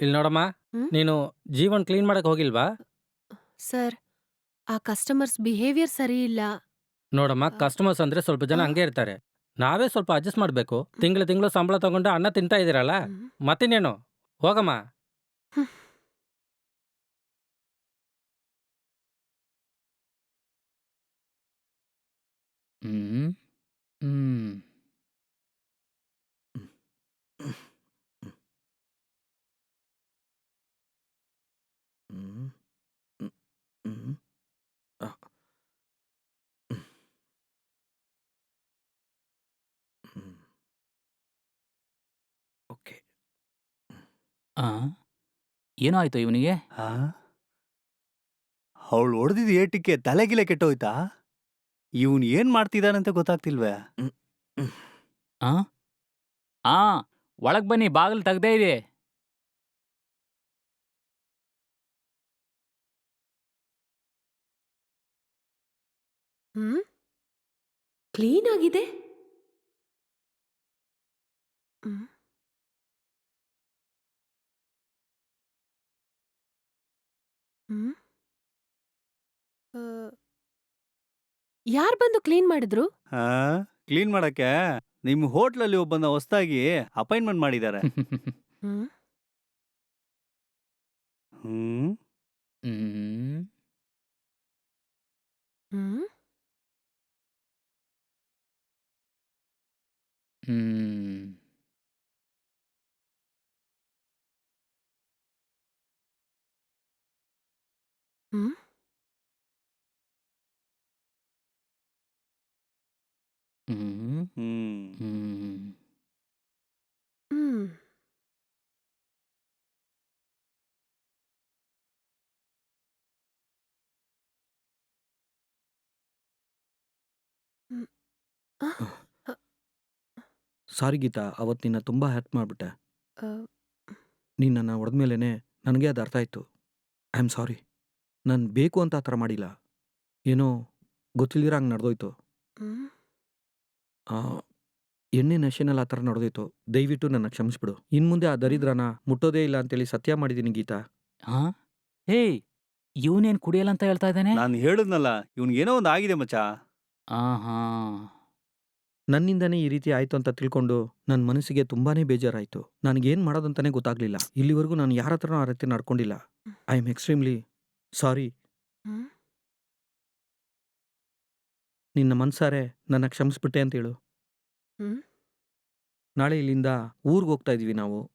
ಇಲ್ಲಿ ನೋಡಮ್ಮ ಹ್ಮ್? ನೀನು ಜೀವನ್ ಕ್ಲೀನ್ ಮಾಡಕ್ ಹೋಗಿಲ್ವಾ ಸರ್ ಆ ಕಸ್ಟಮರ್ಸ್ ಬಿಹೇವಿಯರ್ ಸರಿ ಇಲ್ಲ ನೋಡಮ್ಮ ಆ. ಕಸ್ಟಮರ್ಸ್ ಅಂದ್ರೆ ಸ್ವಲ್ಪ ಜನ ಆ. ಹಂಗೆ ಇರ್ತಾರೆ ನಾವೇ ಸ್ವಲ್ಪ ಅಡ್ಜಸ್ಟ್ ಮಾಡ್ಬೇಕು ತಿಂಗಳು ತಿಂಗಳು ಸಂಬಳ ತಗೊಂಡು ಅನ್ನ ತಿಂತಾ ಇದೀರಲ್ಲ ಹ್ಮ್. ಮತ್ತಿನ್ನೇನು ಹೋಗಮ್ಮ ಹ್ಮ್ ಹ್ಮ್ ಹ್ಮ್. ಹ್ಮ್. ಹ್ಮ್. ಆ. ಹ್ಮ್. ಹ್ಮ್. ಓಕೆ. ಆ ಏನೋ ಆಯ್ತು ಇವನಿಗೆ? ಹಾ ಅವಳು ಹೊಡೆದಿದ್ ಏಟಿಗೆ ತಲೆಗಿಲೆ ಕೆಟ್ಟೋಯ್ತಾ? ಇವನ್ ಏನ್ ಮಾಡ್ತಿದ್ದಾನಂತ ಗೊತ್ತಾಗ್ತಿಲ್ವೇ. ಆ? ಆ ಒಳಗ್ ಬನ್ನಿ ಬಾಗಿಲು ತೆಗ್ದೇ ಇದೆ ಹ್ಮ್? ಕ್ಲೀನ್ ಆಗಿದೆ ಹ್ಮ್. ಹ್ಮ್? ಯಾರ್ ಬಂದು ಕ್ಲೀನ್ ಮಾಡಿದ್ರು? ಹಾ ಕ್ಲೀನ್ ಮಾಡಕ್ಕೆ ನಿಮ್ ಹೋಟ್ಲಲ್ಲಿ ಒಬ್ಬನ ಹೊಸ್ದಾಗಿ ಅಪಾಯಿಂಟ್ಮೆಂಟ್ ಮಾಡಿದ್ದಾರೆ. ಹ್ಮ್? ಹ್ಮ್? ಹ್ಮ್? ಹ್ಮ್? ಹ್ಮ್? ಸಾರಿ ಗೀತಾ ಅವತ್ತು ನಿನ್ನ ತುಂಬ ಹ್ಯಾಟ್ ಮಾಡಿಬಿಟ್ಟೆ. ಆ, ನೀನು ನನ್ನ ಹೊಡೆದ್ಮೇಲೆ ನನಗೆ ಅದು ಅರ್ಥ ಆಯ್ತು. I am sorry. ನಾನು ಬೇಕು ಅಂತ ಆ ಥರ ಮಾಡಿಲ್ಲ. ಏನೋ ಗೊತ್ತಿಲ್ದಿರ ಹಂಗ್ ನಡೆದೋಯ್ತು. ಹ್ಮ್. ಎಣ್ಣೆ ನಶೆನಲ್ಲಿ ಆ ಥರ ನಡೆದೋಯ್ತು. ದಯವಿಟ್ಟು ನನ್ನ ಕ್ಷಮಿಸ್ಬಿಡು. ಇನ್ಮುಂದೆ ಆ ದರಿದ್ರನ ಮುಟ್ಟೋದೇ ಇಲ್ಲ ಅಂತೇಳಿ ಸತ್ಯ ಮಾಡಿದ್ದೀನಿ ಗೀತಾ. ಹಾ? ಹೇ ಇವನೇನ್ ಕುಡಿಯಲ್ಲ ಅಂತ ಹೇಳ್ತಾ ಇದ್ದಾನೆ? ನಾನು ಹೇಳಿದ್ನಲ್ಲ ಇವ್ನಿಗೇನೋ ಒಂದು ಆಗಿದೆ ಮಚ್ಚ. ಆಹಾ. ನನ್ನಿಂದನೇ ಈ ರೀತಿ ಆಯಿತು ಅಂತ ತಿಳ್ಕೊಂಡು ನನ್ನ ಮನಸ್ಸಿಗೆ ತುಂಬಾ ಬೇಜಾರಾಯಿತು. ನನಗೇನು ಮಾಡೋದಂತಾನೆ ಗೊತ್ತಾಗಲಿಲ್ಲ. ಇಲ್ಲಿವರೆಗೂ ನಾನು ಯಾರ ಹತ್ರನೂ ಆ ರೀತಿ ನಡ್ಕೊಂಡಿಲ್ಲ. I am extremely sorry. ಹ್ಮ್. ನಿನ್ನ ಮನ್ಸಾರೆ ನನ್ನ ಕ್ಷಮಿಸ್ಬಿಟ್ಟೆ ಅಂತ ಹೇಳು. ಹ್ಮ್. ನಾಳೆ ಇಲ್ಲಿಂದ ಊರಿಗೆ ಹೋಗ್ತಾ ಇದೀವಿ ನಾವು.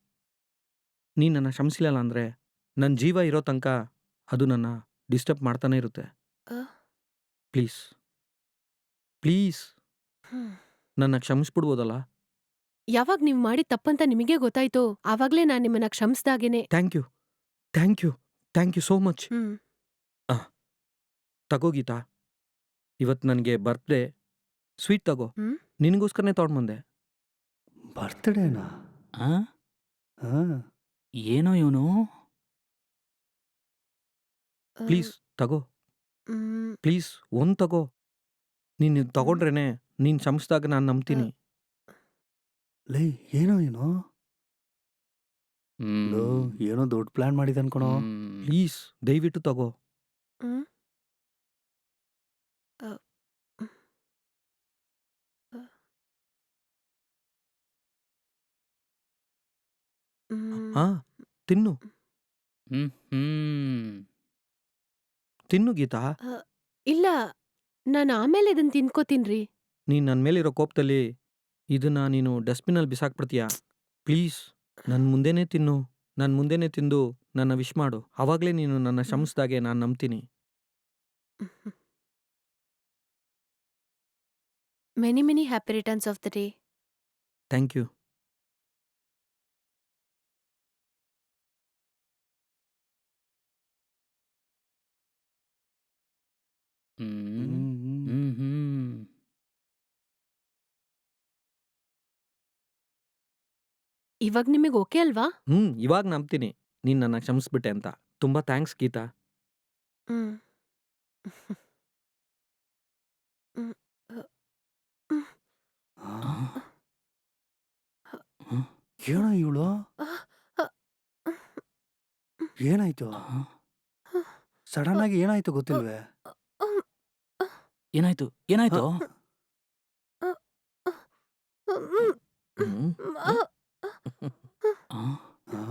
ನೀ ನನ್ನ ಕ್ಷಮಿಸಿಲ್ಲ ಅಂದರೆ ನನ್ನ ಜೀವ ಇರೋ ತನಕ ಅದು ನನ್ನ ಡಿಸ್ಟರ್ಬ್ ಮಾಡ್ತಾನೆ ಇರುತ್ತೆ. ಪ್ಲೀಸ್. ಪ್ಲೀಸ್. ಹ್ಮ್. ನನ್ನ ಕ್ಷಮಿಸ್ಬಿಡ್ಬೋದಲ್ಲ? ಯಾವಾಗ ನೀವು ಮಾಡಿದ ತಪ್ಪಂತ ನಿಮಗೆ ಗೊತ್ತಾಯ್ತೋ. ಆವಾಗ್ಲೇ ನಾನು ನಿಮ್ಮನ್ನ ಕ್ಷಮಿಸ್ದಾಗೇನೆ. Thank you. Thank you. Thank you so much. ಹ್ಮ್. ತಗೋ ಗೀತಾ. ಇವತ್ತು ನನಗೆ ಬರ್ತ್ಡೇ. ಸ್ವೀಟ್ ತಗೋ. ಹ್ಮ್? ನಿನಗೋಸ್ಕರನೇ ತೊಗೊಂಡ್ಬಂದೆ. ಬರ್ತ್ಡೇನಾ? ಆ? ಹಾ. ಏನೋ ಇವನು? ಆ, ಪ್ಲೀಸ್ ತಗೋ. ಹ್ಮ್. ಪ್ಲೀಸ್ ಒಂದು ತಗೋ. ನೀನು ಇದ್ ತಗೊಂಡ್ರೇನೆ ನೀನು ಸಂಸ್ಥಾಗ ನಾನು ನಂಬ್ತೀನಿ. ಲೇ ಏನೋ ಏನೋ ಹ್ಮ್. ಏನೋ ದೊಡ್ಡ ಪ್ಲಾನ್ ಮಾಡಿದೆ ಅನ್ಕೊಣೋ ಹ್ಮ್. ಪ್ಲೀಸ್ ದಯವಿಟ್ಟು ತಗೋ. ಹ್ಮ್. ಹ್ಮ್. ಹಾ. ತಿನ್ನು. ಹ್ಮ್ ಹ್ಮ್. ತಿನ್ನು ಗೀತಾ. ಇಲ್ಲ. ನಾನು ಆಮೇಲೆ ಇದನ್ನ ತಿನ್ಕೋತೀನ್ರಿ. ನೀನು ನನ್ನ ಮೇಲಿರೋ ಕೋಪದಲ್ಲಿ ಇದನ್ನ ನೀನು ಡಸ್ಟ್ಬಿನಲ್ಲಿ ಬಿಸಾಕ್ಬಿಡ್ತೀಯಾ? ಪ್ಲೀಸ್ ನನ್ನ ಮುಂದೆನೇ ತಿನ್ನು. ನನ್ನ ಮುಂದೆನೇ ತಿಂದು ನನ್ನ ವಿಶ್ ಮಾಡು. ಆವಾಗಲೇ ನೀನು ನನ್ನ ಕ್ಷಮಿಸ್ದಾಗೆ ನಾನು ನಂಬ್ತೀನಿ. Many many happy returns of the day thank you ಹ್ಮ್. ಇವಾಗ ನಿಮಗೆ ಓಕೆ ಅಲ್ವಾ? ಹ್ಮ್ ಇವಾಗ ನಂಬ್ತೀನಿ. ನೀನ್ ನನ್ನ ಕ್ಷಮಿಸ್ಬಿಟ್ಟೆ ಅಂತ. ತುಂಬಾ ಥ್ಯಾಂಕ್ಸ್ ಗೀತಾ. ಹ್ಮ್. ಏನೋ ಇವಳು? ಏನಾಯ್ತು? ಸಡನ್ ಆಗಿ ಏನಾಯ್ತು ಗೊತ್ತಿಲ್ವೇ? ಏನಾಯ್ತು? ಏನಾಯ್ತು ಹ್ಮ್. ಆ? ಆ? ಆ.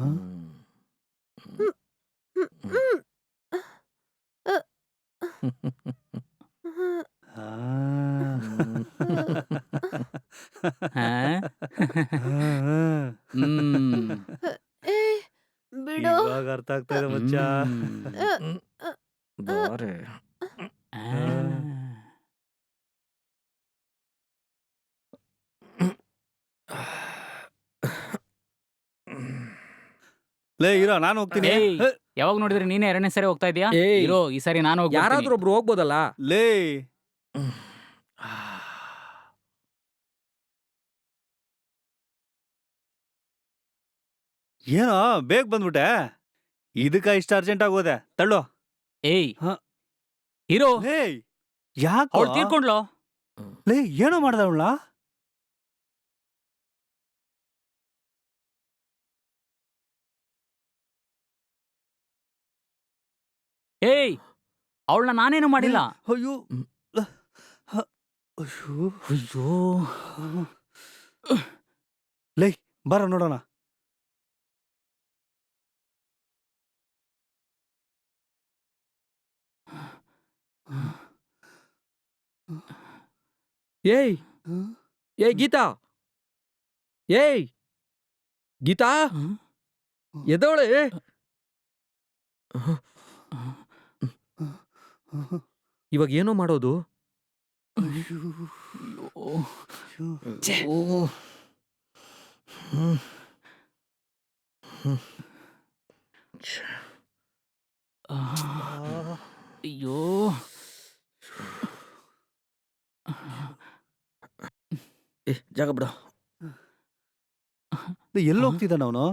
ಹಾ? ಹ್ಮ್. ಏ ಬಿಡು. ಇವಾಗ ಅರ್ಥ ಆಗ್ತಾ ಇದೆ ಮಚ್ಚ. ಹ್ಮ್. ಬಾರೆ. ಆ. ಲೇ ಇರೋ ನಾನು ಹೋಗ್ತೀನಿ. ಏಯ್, ಹೇ, ಯಾವಾಗ ನೋಡಿದ್ರೆ ನೀನೇ ಎರಡನೇ ಸರಿ ಹೋಗ್ತಾ ಇದೀಯಾ? ಏಯ್. ಇರೋ ಈ ಸರಿ ನಾನು ಹೋಗ್ಬಿಡ್ತೀನಿ. ಯಾರಾದ್ರೂ ಒಬ್ರು ಹೋಗ್ಬೋದಲ್ಲ? ಲೇ. ಏನೋ ಬೇಗ ಬಂದ್ಬಿಟ್ಟೆ. ಇದಕ್ಕ ಇಷ್ಟ ಅರ್ಜೆಂಟ್ ಆಗೋದೆ ತಳ್ಳೋ. ಏಯ್. ಹ. ಇರೋ. ಲೇ ಯಾಕೋ? ಅವಳು ತೀರ್ಕೊಂಡ್ಲೋ? ಲೇ ಏನೋ ಮಾಡ್ದ ಅವಳ ಏಯ್ ಅವಳನ್ನ ನಾನೇನು ಮಾಡಿಲ್ಲ. ಅಯ್ಯೋ. ಲ- ಹ- ಅಯ್ಯೋ. ಅಯ್ಯೋ. ಲೇ ಬರ ನೋಡೋಣ. ಏಯ್ ಏಯ್ ಗೀತಾ ಏಯ್ ಗೀತಾ ಎದವಳೆ ಇವಾಗ ಏನೋ ಮಾಡೋದು? ಅಯ್ಯೋ ಅಯ್ಯೋ. ಓ ಹ್ಮ್. ಹ್ಮ್. ಆ, ಅಯ್ಯೋ ಏ ಜಾಗ ಬಿಡು. ಎಲ್ಲಿ ಹೋಗ್ತಿದ್ದಾನ ಅವನು?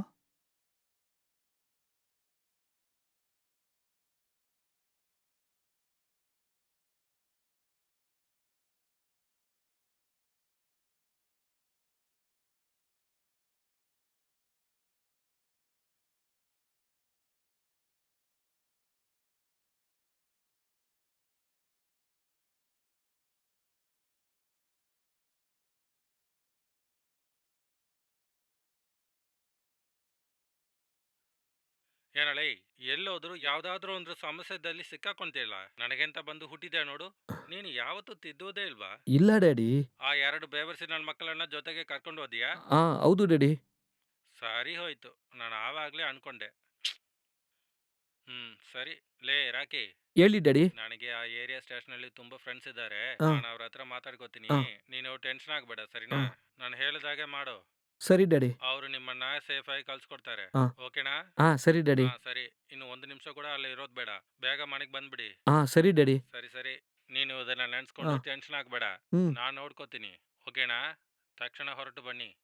ಏನಳೆ ಎಲ್ಲೋದ್ರು ಯಾವ್ದಾದ್ರೂ ಒಂದು ಸಮಸ್ಯೆದಲ್ಲಿ ಸಿಕ್ಕಾಕೊಂತಿಲ್ಲ ನನಗೆಂತ ಬಂದು ಹುಟ್ಟಿದೆ ನೋಡು? ನೀನು ಯಾವತ್ತೂ ತಿದ್ದುವುದೇ ಇಲ್ವಾ? ಇಲ್ಲ ಡ್ಯಾಡಿ. ಆ ಎರಡು ಬೇವರ್ಸಿ ನನ್ನ ಮಕ್ಕಳನ್ನ ಜೊತೆಗೆ ಕರ್ಕೊಂಡು ಹೋದಿಯಾ? ಆ ಹೌದು ಡ್ಯಾಡಿ. ಸರಿ ಹೋಯ್ತು. ನಾನು ಆವಾಗ್ಲೇ ಅನ್ಕೊಂಡೆ. ಹ್ಮ್ ಸರಿ. ಲೇ ರಾಕಿ. ಹೇಳಿ ಡ್ಯಾಡಿ. ನನಗೆ ಆ ಏರಿಯಾ ಸ್ಟೇಷನ್ ಅಲ್ಲಿ ತುಂಬಾ ಫ್ರೆಂಡ್ಸ್ ಇದ್ದಾರೆ. ಹಾ. ನಾನು ಅವ್ರ ಹತ್ರ ಮಾತಾಡ್ಕೋತೀನಿ. ಹಾ. ನೀನು ಟೆನ್ಷನ್ ಆಗ್ಬೇಡ ಸರಿನಾ? ಹಾ. ನಾನು ಹೇಳಿದಾಗೆ ಮಾಡು. ಸರಿ ಡ್ಯಾಡಿ. ಅವರು ನಿಮ್ಮನ್ನ ಸೇಫ್ ಆಗಿ ಕಳ್ಸ್ಕೊಡ್ತಾರೆ. ಹಾ. ಓಕೆನಾ? ಹಾ ಸರಿ ಡ್ಯಾಡಿ. ಹಾ ಸರಿ. ಇನ್ನು ಒಂದು ನಿಮಿಷ ಕೂಡ ಅಲ್ಲಿ ಇರೋದ್ ಬೇಡ. ಬೇಗ ಮನೆಗ್ ಬಂದ್ಬಿಡಿ. ಹಾ ಸರಿ ಡ್ಯಾಡಿ. ಸರಿ ಸರಿ. ನೀನು ಇದನ್ನ ನೆನ್ಸ್ಕೊಂಡು ಹಾ. ಟೆನ್ಷನ್ ಆಗ್ಬೇಡ. ಹ್ಮ್. ನಾನ್ ನೋಡ್ಕೋತೀನಿ. ಓಕೆನಾ? ತಕ್ಷಣ ಹೊರಟು ಬನ್ನಿ.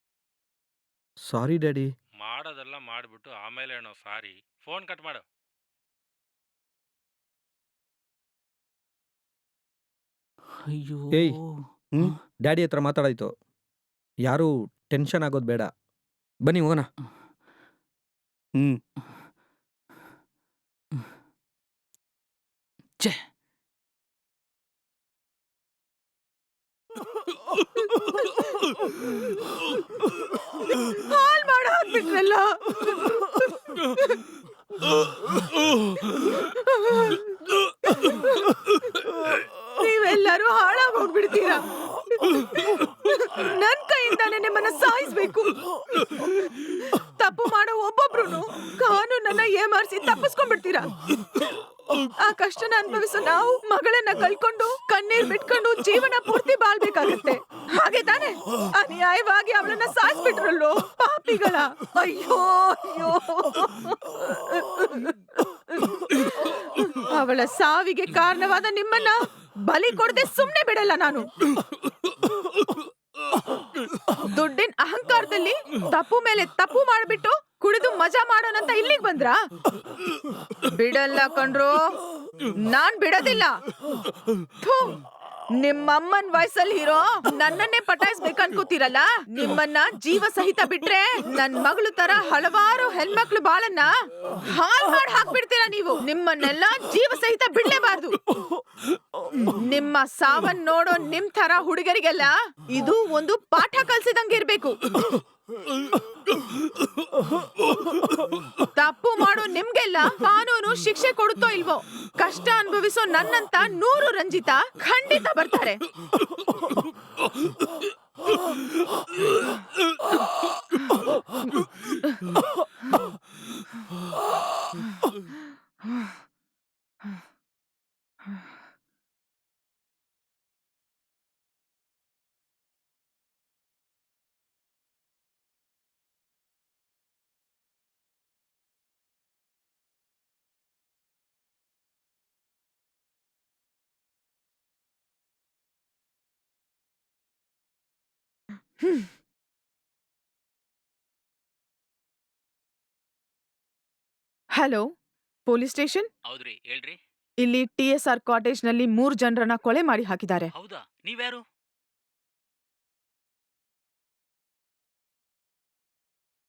Sorry daddy. ಮಾಡೋದೆಲ್ಲ ಮಾಡ್ಬಿಟ್ಟು ಆಮೇಲೆ ಏನೋ ಸಾರಿ. ಫೋನ್ ಕಟ್ ಮಾಡು. ಅಯ್ಯೋ. ಏಯ್. ಹ್ಮ್? ಡ್ಯಾಡಿ ಹತ್ರ ಮಾತಾಡಾಯ್ತು. ಯಾರು ಟೆನ್ಷನ್ ಆಗೋದು ಬೇಡ. ಬನ್ನಿ ಹೋಗೋಣ. ಹ್ಞೂ ಛೆ. ಹಾಲ್ ಮಾಡ ಹಾಕ್ಬಿಟ್ರಲ್ಲ. ನೀವೆಲ್ಲರೂ ಹಾಳಾಗ್ ಹೋಗ್ಬಿಡ್ತೀರಾ? ನನ್ ಕೈಯಿಂದಾನೆ ನಿಮ್ಮನ್ನ ಸಾಯಿಸ್ಬೇಕು. ತಪ್ಪು ಮಾಡೋ ಒಬ್ಬೊಬ್ರು ಕಾನೂನನ್ನ ಏಮಾರಿಸಿ ತಪ್ಪಿಸ್ಕೊಂಡ್ಬಿಡ್ತೀರಾ? ಆ ಕಷ್ಟನ ಅನುಭವಿಸೋ ನಾವು ಮಗಳನ್ನ ಕಳ್ಕೊಂಡು ಕಣ್ಣೀರ್ ಬಿಟ್ಕೊಂಡು ಜೀವನ ಪೂರ್ತಿ ಬಾಳ್ಬೇಕಾಗತ್ತೆ. ಹಾಗೆ ತಾನೆ? ಅನ್ಯಾಯವಾಗಿ ಅವಳನ್ನ ಸಾಯಿಸ್ಬಿಟ್ರಲ್ಲೋ ಪಾಪಿಗಳ. ಅಯ್ಯೋ ಅಯ್ಯೋ. ಅವಳ ಸಾವಿಗೆ ಕಾರಣವಾದ ನಿಮ್ಮನ್ನ ಬಲಿ ಕೊಡದೆ ಸುಮ್ನೆ ಬಿಡಲ್ಲ ನಾನು. ದುಡ್ಡಿನ ಅಹಂಕಾರದಲ್ಲಿ ತಪ್ಪು ಮೇಲೆ ತಪ್ಪು ಮಾಡ್ಬಿಟ್ಟು ಕುಡಿದು ಮಜಾ ಮಾಡೋಣಂತ ಇಲ್ಲಿಗೆ ಬಂದ್ರ? ಬಿಡಲ್ಲ ಕಣ್ರು, ನಾನ್ ಬಿಡೋದಿಲ್ಲ. ನಿಮ್ಮಮ್ಮನ್ ವಯಸ್ಸಲ್ಲಿ ಇರೋ ನನ್ನನ್ನೇ ಪಟಾಯಿಸ್ಬೇಕು ಅನ್ಕೋತೀರಲ್ಲ ನಿಮ್ಮನ್ನ ಜೀವ ಸಹಿತ ಬಿಟ್ರೆ ನನ್ ಮಗಳು ತರ ಹಲವಾರು ಹೆಣ್ಮಕ್ಳು ಬಾಳನ್ನ ಹಾಲ್ ಮಾಡಿ ಹಾಕ್ಬಿಡ್ತೀರಾ ನೀವು? ನಿಮ್ಮನ್ನೆಲ್ಲ ಜೀವ ಸಹಿತ ಬಿಡ್ಲೇಬಾರ್ದು. ನಿಮ್ಮ ಸಾವನ್ ನೋಡೋ ನಿಮ್ ತರ ಹುಡುಗರಿಗೆಲ್ಲ ಇದು ಒಂದು ಪಾಠ ಕಲ್ಸಿದಂಗಿರ್ಬೇಕು ತಪ್ಪು ಮಾಡೋ ನಿಮ್ಗೆಲ್ಲ ಕಾನೂನು ಶಿಕ್ಷೆ ಕೊಡುತ್ತೋ ಇಲ್ವೋ? ಕಷ್ಟ ಅನುಭವಿಸೋ ನನ್ನಂತ ನೂರು ರಂಜಿತ ಖಂಡಿತ ಬರ್ತಾರೆ. ಹಲೋ ಪೊಲೀಸ್ ಸ್ಟೇಷನ್ ಹೌದ್ರಿ ಹೇಳ್ರಿ. ಇಲ್ಲಿ ಟಿ ಎಸ್ ಆರ್ ಕಾಟೇಜ್ನಲ್ಲಿ ಮೂರ್ ಜನರನ್ನ ಕೊಳೆ ಮಾಡಿ ಹಾಕಿದ್ದಾರೆ. ಹೌದಾ? ನೀವ್ಯಾರು?